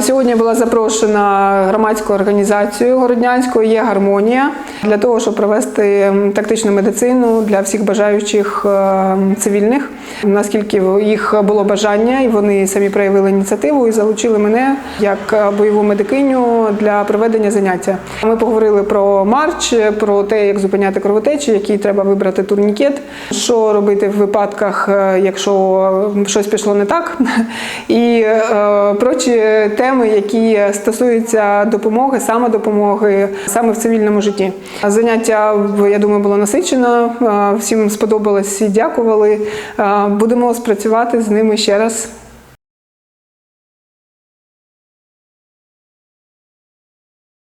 Сьогодні була запрошена громадською організацією Городнянською є гармонія для того, щоб провести тактичну медицину для всіх бажаючих е, цивільних. Наскільки їх було бажання, і вони самі проявили ініціативу і залучили мене як е, бойову медикиню для проведення заняття. Ми поговорили про марч, про те, як зупиняти кровотечі, який треба вибрати турнікет, що робити в випадках, е, якщо щось пішло не так, і прочі теми, які стосуються допомоги, самодопомоги саме в цивільному житті. Заняття я думаю було насичено. Всім сподобалось і дякували. Будемо спрацювати з ними ще раз.